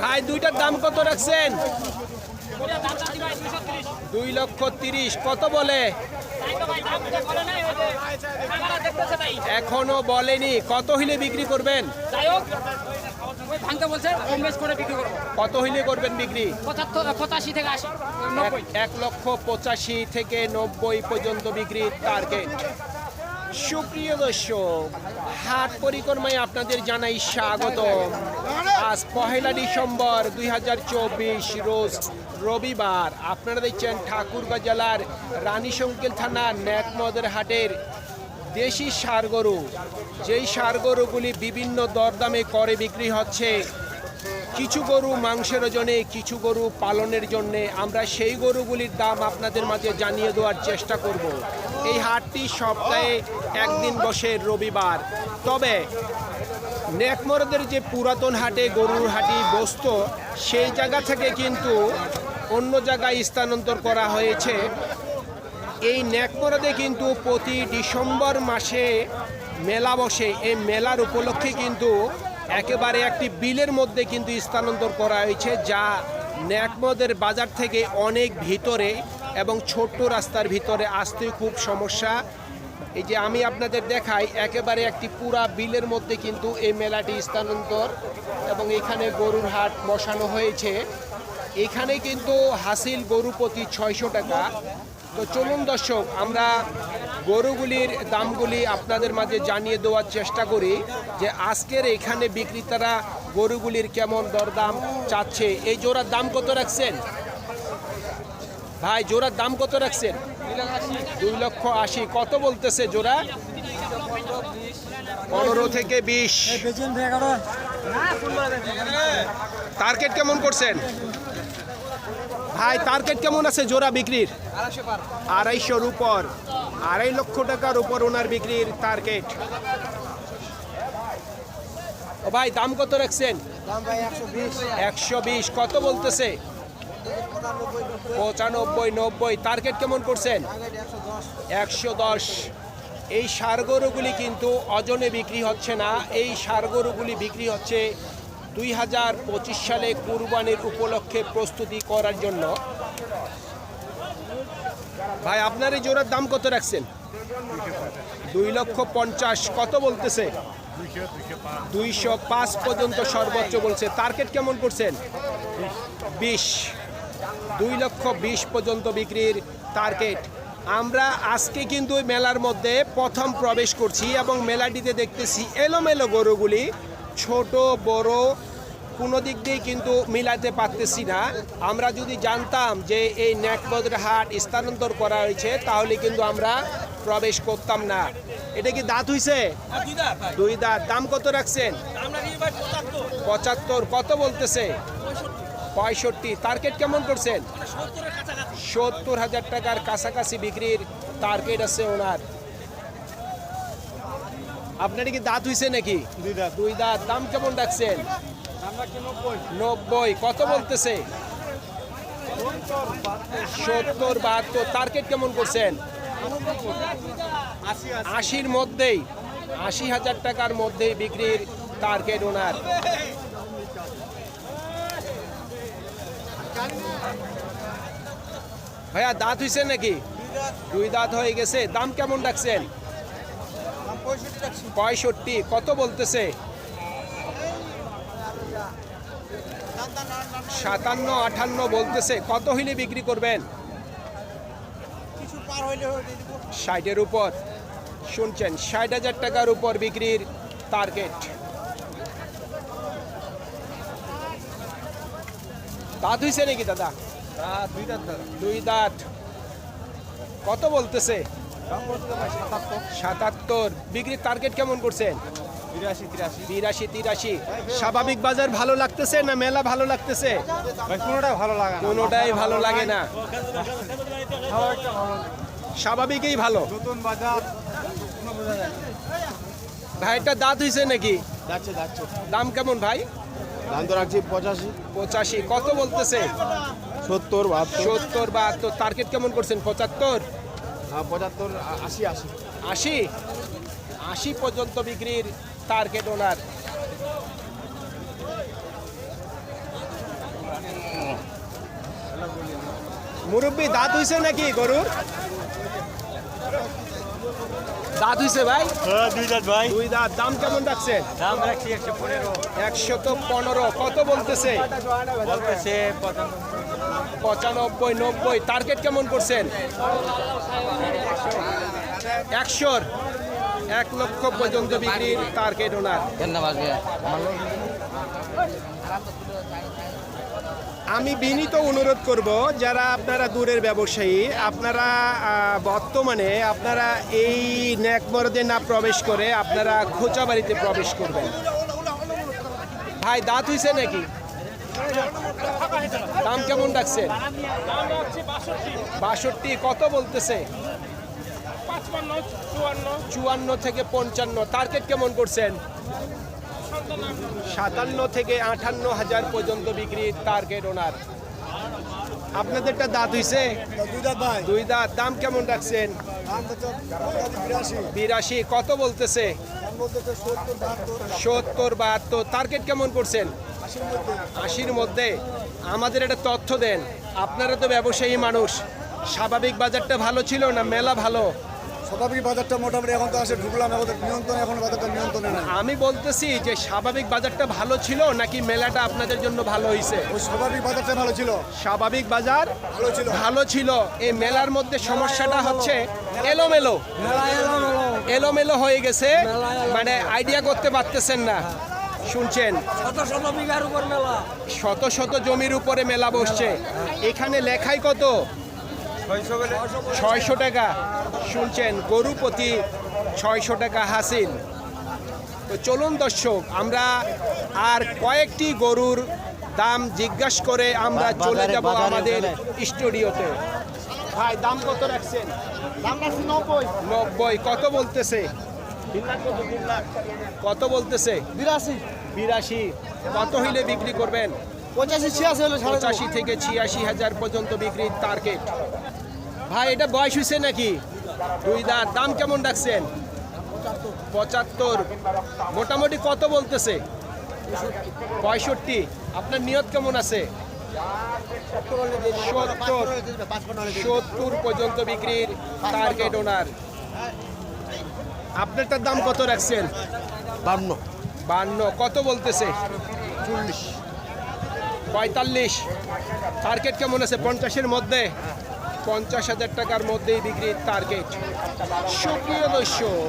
ভাই, দুইটার দাম কত রাখছেন? দুই লক্ষ তিরিশ। কত বলে? এখনও বলেনি। কত হইলে বিক্রি করবেন? বিক্রি কত হইলে করবেন বিক্রি? এক- লক্ষ পঁচাশি থেকে নব্বই পর্যন্ত বিক্রির টার্গেট সুপ্রিয় দর্শক, হাট পরিক্রমায় আপনাদের জানাই স্বাগত আজ পহেলা ডিসেম্বর দুই হাজার চব্বিশ রোজ রবিবার। আপনারা দেখছেন ঠাকুরগাঁ জেলার রানীশঙ্কেল থানার ন্যাকমদের হাটের দেশি সার গরু। যেই সার গরুগুলি বিভিন্ন দরদামে করে বিক্রি হচ্ছে কিছু গরু মাংসের ওজনে কিছু গরু পালনের জন্য আমরা সেই গরুগুলির দাম আপনাদের মাঝে জানিয়ে দেওয়ার চেষ্টা করব। এই হাটটি সপ্তাহে একদিন বসে রবিবার। তবে নেকমরদের যে পুরাতন হাটে, গরুর হাটি বসত, সেই জায়গা থেকে কিন্তু অন্য জায়গায় স্থানান্তর করা হয়েছে। এই নেকমরদে কিন্তু প্রতি ডিসেম্বর মাসে মেলা বসে। এই মেলার উপলক্ষে কিন্তু একেবারে একটি বিলের মধ্যে কিন্তু স্থানান্তর করা হয়েছে, যা ন্যাকমদের বাজার থেকে অনেক ভিতরে এবং ছোট্ট রাস্তার ভিতরে আসতে খুব সমস্যা। এই যে আমি আপনাদের দেখাই, একেবারে একটি পুরা বিলের মধ্যে কিন্তু এই মেলাটি স্থানান্তর এবং এখানে গরুর হাট বসানো হয়েছে। এখানে কিন্তু হাসিল গরু প্রতি ছয়শো টাকা। তো চলুন দর্শক আমরা গরুগুলির দামগুলি আপনাদের মাঝে জানিয়ে দেওয়ার চেষ্টা করি যে আজকের এখানে বিক্রেতারা গরুগুলির কেমন দরদাম চাচ্ছে। এই জোড়ার দাম কত রাখছেন? ভাই জোড়ার দাম কত রাখছেন? দুই লক্ষ আশি। কত বলতেছে জোড়া? পনেরো থেকে বিশ। টার্গেট কেমন করছেন? ভাই টার্গেট কেমন আছে জোড়া বিক্রির? আড়াইশোর উপর। আড়াই লক্ষ টাকার উপর ওনার বিক্রির টার্গেট ও ভাই, দাম কত রাখছেন? একশো বিশ। কত বলতেছে? পঁচানব্বই, নব্বই। টার্গেট কেমন করছেন? একশো দশ। এই সার কিন্তু অজনে বিক্রি হচ্ছে না। এই সার বিক্রি হচ্ছে দুই হাজার পঁচিশ সালে কুরবানির উপলক্ষে প্রস্তুতি করার জন্য। ভাই, আপনার এই জোড়ার দাম কত রাখছেন? দুই লক্ষ পঞ্চাশ, কত বলতেছে? দুইশো পাঁচ পর্যন্ত সর্বোচ্চ বলছে। টার্গেট কেমন করছেন? বিশ। দুই লক্ষ বিশ পর্যন্ত বিক্রির টার্গেট। আমরা আজকে কিন্তু মেলার মধ্যে প্রথম প্রবেশ করছি এবং মেলাটিতে দেখতেছি এলোমেলো গরুগুলি ছোট বড় কোনো দিক দিয়ে কিন্তু মিলাতে পারতেছি না। আমরা যদি জানতাম যে এই ন্যাকবদ্র হাট স্থানান্তর করা হয়েছে তাহলে কিন্তু আমরা প্রবেশ করতাম না। এটা কি দাঁত হইছে? দুই দাঁত দাম কত রাখছেন? পঁচাত্তর। কত বলতেছে? পঁয়ষট্টি। টার্গেট কেমন করছেন? সত্তর হাজার টাকার কাছাকাছি বিক্রির টার্গেট আছে ওনার। আপনার কি দাঁত হইছে নাকি? দুই দাঁত। দাম কেমন ডাকছেন নব্বই? কত বলতেছে? সত্তর বাহাত্তর। টার্গেট কেমন করছেন? আশির মধ্যেই আশি হাজার টাকার মধ্যেই বিক্রির টার্গেট ওনার। ভাইয়া দাঁত হইছে নাকি? দুই দাঁত হয়ে গেছে। দাম কেমন রাখছেন? পঁয়ষট্টি কত বলতেছে? সাতান্ন আটান্ন বলতেছে। কত হইলে বিক্রি করবেন? ষাটের উপর। শুনছেন ষাট হাজার টাকার উপর বিক্রির টার্গেট দাঁত হইছে নাকি দাদা। দুই দাঁত। কত বলতেছে? সাতাত্তর। বিক্রির টার্গেট কেমন করছেন? বিরাশি তিরাশি। স্বাভাবিক বাজার ভালো লাগতেছে না মেলা ভালো লাগতেছে? ভাই কোনোটাই ভালো লাগে কোনোটাই ভালো লাগে না। স্বাভাবিকই ভালো। নতুন বাজার। ভাইটা দাঁত হয়েছে নাকি? দাম কেমন ভাই? দাম তো রাখছি পঁচাশি। পঁচাশি। কত বলতেছে? সত্তর বাহাত্তর। সত্তর বাহাত্তর। টার্গেট কেমন করছেন? পঁচাত্তর? পঁচাত্তর আশি আশি। আশি? আশি পর্যন্ত বিক্রির টার্গেট ওনার মুরব্বী দাঁত হয়েছে নাকি গরুর? দাঁত হইছে ভাই? হ্যাঁ, দুই দাঁত ভাই। দুই দাঁত। দাম কেমন রাখছে দাম রাখছি একশো পনেরো। একশো তো পনেরো। কত বলতেছে? বলতেছে পঁচানব্বই নব্বই। টার্গেট কেমন করছেন? একশোর। এক লক্ষ পর্যন্ত বিক্রির টার্গেট ওনার। ধন্যবাদ আমি বিনীত অনুরোধ করব যারা আপনারা দূরের ব্যবসায়ী আপনারা বর্তমানে আপনারা এই ন্যাকমরদে না প্রবেশ করে আপনারা খোঁচা বাড়িতে প্রবেশ করবেন। ভাই দাঁত হইছে নাকি? দাম কেমন রাখছেন বাষট্টি, কত বলতেছে? চুয়ান্ন থেকে পঞ্চান্ন। টার্গেট কেমন করছেন? সাতান্ন থেকে আটান্ন হাজার পর্যন্ত বিক্রির টার্গেট ওনার আপনাদেরটা দাঁত হইছে? দুই দাঁত। দাম কেমন রাখছেন বিরাশি। কত বলতেছে? সত্তর, বাহাত্তর। টার্গেট কেমন করছেন? আশির মধ্যে আমাদের একটা তথ্য দেন। আপনারা তো ব্যবসায়ী মানুষ। স্বাভাবিক বাজারটা ভালো ছিল না মেলা ভালো? স্বাভাবিক বাজারটা মোটামুটি এখন তো আসে ঢুকলাম নিয়ন্ত্রণ এখন বাজারটা নিয়ন্ত্রণে নাই। আমি বলতেছি যে স্বাভাবিক বাজারটা ভালো ছিল নাকি মেলাটা আপনাদের জন্য ভালো হয়েছে ওই স্বাভাবিক বাজারটা ভালো ছিল। স্বাভাবিক বাজার ভালো ছিল। ভালো ছিল। এই মেলার মধ্যে সমস্যাটা হচ্ছে এলোমেলো। এলোমেলো। হয়ে গেছে। মানে আইডিয়া করতে পারতেছেন না। শুনছেন? শত শত জমির উপরে মেলা বসছে। এখানে লেখাই কত? ছয়শো টাকা। শুনছেন গরু প্রতি ছয়শো টাকা হাসিল। তো চলুন দর্শক আমরা আর কয়েকটি গরুর দাম জিজ্ঞাসা করে আমরা চলে যাব আমাদের স্টুডিওতে। ভাই দাম কত রাখছেন? নব্বই কত বলতেছে? কত? বলতেছে? বিরাশি। বিরাশি। কত হইলে বিক্রি করবেন? পঁচাশি ছিয়াশি হলো পঁচাশি থেকে ছিয়াশি হাজার পর্যন্ত বিক্রির টার্গেট ভাই এটা বয়স হয়েছে নাকি? দুই দাঁত। দাম কেমন রাখছেন পঁচাত্তর। মোটামুটি কত বলতেছে? পঁয়ষট্টি। আপনার নিয়ত কেমন আছে? সত্তর। সত্তর পর্যন্ত বিক্রির টার্গেট ওনার আপনারটার দাম কত রাখছেন? বান্ন। বান্ন। কত বলতেছে? চল্লিশ। পঁয়তাল্লিশ। টার্গেট কেমন আছে? পঞ্চাশের মধ্যে? পঞ্চাশ হাজার টাকার মধ্যেই বিক্রির টার্গেট সুপ্রিয় দর্শক